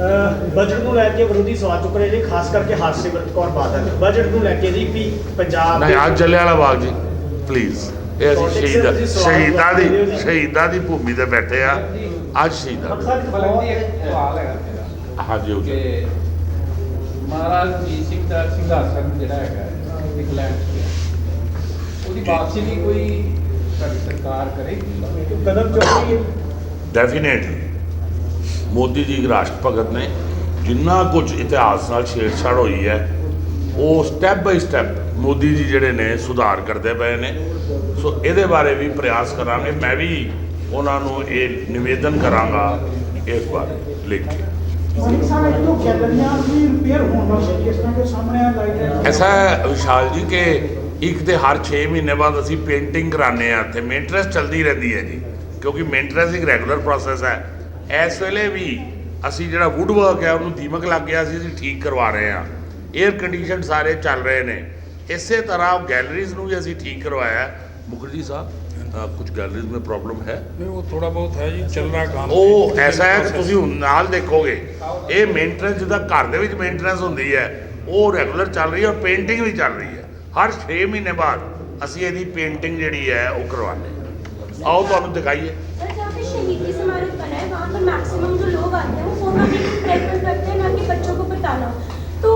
Budget ਨੂੰ ਲੈ ਕੇ ਵਿਰੋਧੀ ਸਵਾਲ ਚੁੱਕ ਰਹੇ ਨੇ ਖਾਸ ਕਰਕੇ ਹਰਸਿਮਰਤ ਕੌਰ ਬਾਦਲ ਬਜਟ ਨੂੰ ਲੈ ਕੇ ਜੀ ਵੀ ਪੰਜਾਬ ਨਹੀਂ ਅੱਜ ਜਲਿਆਂਵਾਲਾ ਬਾਗ ਜੀ ਪਲੀਜ਼ ਇਹ ਅਸੀਂ ਸ਼ਹੀਦਾਂ ਦੇ ਸ਼ਹੀਦਾਂ ਦੀ ਜੀ। ਸ਼ਹੀਦਾਂ ਦੀ ਭੂਮੀ ਤੇ ਬੈਠੇ ਆ। ਅੱਜ ਸ਼ਹੀਦਾਂ ਜੀ ਸਵਾਲ ਹੈਗਾ ਹਾਂਜੀ ਹੋ ਗਿਆ। ਕਿ ਮਹਾਰਾਜ ਰਣਜੀਤ ਸਿੰਘ ਦਾ ਸਿੰਘਾਸਨ ਜਿਹੜਾ ਹੈਗਾ ਇੰਗਲੈਂਡ। ਉਹਦੀ ਵਾਪਸੀ ਲਈ ਕੋਈ ਸਾਡੀ ਸਰਕਾਰ ਕਰੇਗੀ? ਕਦਮ ਚੁੱਕ ਰਹੀ ਹੈ। ਡੈਫੀਨੇਟਲੀ ਮੋਦੀ ਜੀ ਰਾਸ਼ਟਰ ਭਗਤ ਨੇ ਜਿੰਨਾ ਕੁਝ ਇਤਿਹਾਸ ਨਾਲ ਛੇੜਛਾੜ ਹੋਈ ਹੈ, ਉਹ step by step Modi ji ਜਿਹੜੇ ਨੇ ਸੁਧਾਰ ਕਰਦੇ ਪਏ ਨੇ। ਸੋ ਇਹਦੇ ਬਾਰੇ ਵੀ ਪ੍ਰਯਾਸ ਕਰਾਂਗੇ। ਮੈਂ ਵੀ ਉਹਨਾਂ ਨੂੰ ਇਹ ਨਿਵੇਦਨ ਕਰਾਂਗਾ ਇਸ ਬਾਰੇ ਲਿਖ ਕੇ। ਐਸਾ ਵਿਸ਼ਾਲ ਜੀ ਕਿ ਇੱਕ ਤੇ ਹਰ 6 ਮਹੀਨੇ ਬਾਅਦ ਅਸੀਂ ਪੇਂਟਿੰਗ ਕਰਾਉਂਦੇ ਆ ਤੇ ਮੇਨਟੇਨੈਂਸ ਚੱਲਦੀ ਰਹਿੰਦੀ ਹੈ ਜੀ, ਕਿਉਂਕਿ ਮੇਨਟੇਨੈਂਸ ਇੱਕ ਰੈਗੂਲਰ ਪ੍ਰੋਸੈਸ ਹੈ। ਇਸ ਵੇਲੇ ਵੀ ਅਸੀਂ ਜਿਹੜਾ ਵੁੱਡ ਵਰਕ ਹੈ ਉਹਨੂੰ ਦੀਮਕ ਲੱਗ ਗਿਆ ਸੀ ਅਸੀਂ ਠੀਕ ਕਰਵਾ ਰਹੇ ਹਾਂ। 에ਅਰ ਕੰਡੀਸ਼ਨ ਸਾਰੇ ਚੱਲ ਰਹੇ ਨੇ। ਇਸੇ ਤਰ੍ਹਾਂ ਗੈਲਰੀਜ਼ ਨੂੰ ਵੀ ਅਸੀਂ ਠੀਕ ਕਰਵਾਇਆ। ਮੁਖਰਜੀ ਸਾਹਿਬ ਤਾਂ ਕੁਝ ਗੈਲਰੀਜ਼ ਮੇਂ ਪ੍ਰੋਬਲਮ ਹੈ? ਨਹੀਂ ਉਹ ਥੋੜਾ ਬਹੁਤ ਹੈ ਜੀ ਚੱਲ ਰਿਹਾ ਕੰਮ ਉਹ ਐਸਾ ਹੈ ਤੁਸੀਂ ਨਾਲ ਦੇਖੋਗੇ ਇਹ ਮੇਨਟੇਨੈਂਸ ਜਿਹਦਾ ਘਰ ਦੇ ਵਿੱਚ ਮੇਨਟੇਨੈਂਸ ਹੁੰਦੀ ਹੈ ਉਹ ਰੈਗੂਲਰ ਚੱਲ ਰਹੀ ਹੈ ਔਰ ਪੇਂਟਿੰਗ ਵੀ ਚੱਲ ਰਹੀ ਹੈ। ਹਰ 6 ਮਹੀਨੇ ਬਾਅਦ ਅਸੀਂ ਇਹਦੀ ਪੇਂਟਿੰਗ ਜਿਹੜੀ ਹੈ ਉਹ ਕਰਵਾਉਂਦੇ ਆਓ ਤੁਹਾਨੂੰ ਦਿਖਾਈਏ। ਸਰ ਜਾਂ ਸ਼ਹੀਦੀ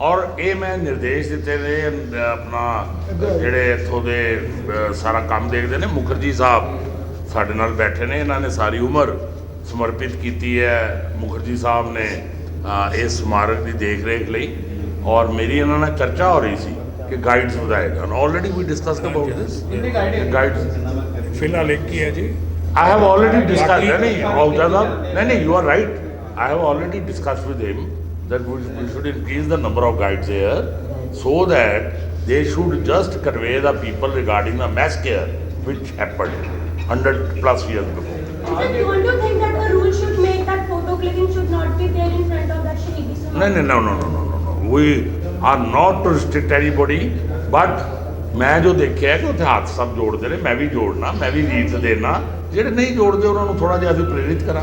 ਔਰ ਇਹ ਮੈਂ ਨਿਰਦੇਸ਼ ਦਿੱਤੇ ਨੇ ਆਪਣਾ ਜਿਹੜੇ ਇੱਥੋਂ ਦੇ ਸਾਰਾ ਕੰਮ ਦੇਖਦੇ ਨੇ ਮੁਖਰਜੀ ਸਾਹਿਬ ਸਾਡੇ ਨਾਲ ਬੈਠੇ ਨੇ ਇਹਨਾਂ ਨੇ ਸਾਰੀ ਉਮਰ ਸਮਰਪਿਤ ਕੀਤੀ ਹੈ ਮੁਖਰਜੀ ਸਾਹਿਬ ਨੇ ਇਸ ਸਮਾਰਕ ਦੀ ਦੇਖ ਰੇਖ ਲਈ। ਔਰ ਮੇਰੀ ਇਹਨਾਂ ਨਾਲ ਚਰਚਾ ਹੋ ਰਹੀ ਸੀ ਕਿ ਗਾਈਡਸ ਵਧਾਏ ਜਾਣ। ਆਲਰੇਡੀ ਵੀ ਡਿਸਕਸ ਅਬਾਊਟ ਦਿਸ ਗਾਈਡਸ ਫਿਲਹਾਲ ਇੱਕ ਹੀ ਹੈ ਜੀ। ਆਈ ਹੈਵ ਆਲਰੇਡੀ ਡਿਸਕਸਡ ਨਹੀਂ ਆਉਂਦਾ ਨਹੀਂ ਨਹੀਂ you are right I have already discuss with him that we, we should increase the number of guides here so that they should just convey the people regarding the mass care which happened 100 plus years before. Sir, don't you think that a rule should make that photo clicking should not be there in front of that shahidi no, no, no, no, no, no, no. We are not to restrict anybody, but ਮੈਂ ਜੋ ਦੇਖਿਆ ਕਿ ਉੱਥੇ ਹੱਥ ਸਭ ਜੋੜਦੇ ਨੇ ਮੈਂ ਵੀ ਜੋੜਨਾ ਮੈਂ ਵੀ ਰੀਤ ਦੇਣਾ ਜਿਹੜੇ ਨਹੀਂ ਜੋੜਦੇ ਉਹਨਾਂ ਨੂੰ ਥੋੜਾ ਜਿਹਾ ਅਸੀਂ ਪ੍ਰੇਰਿਤ ਕਰਾਂ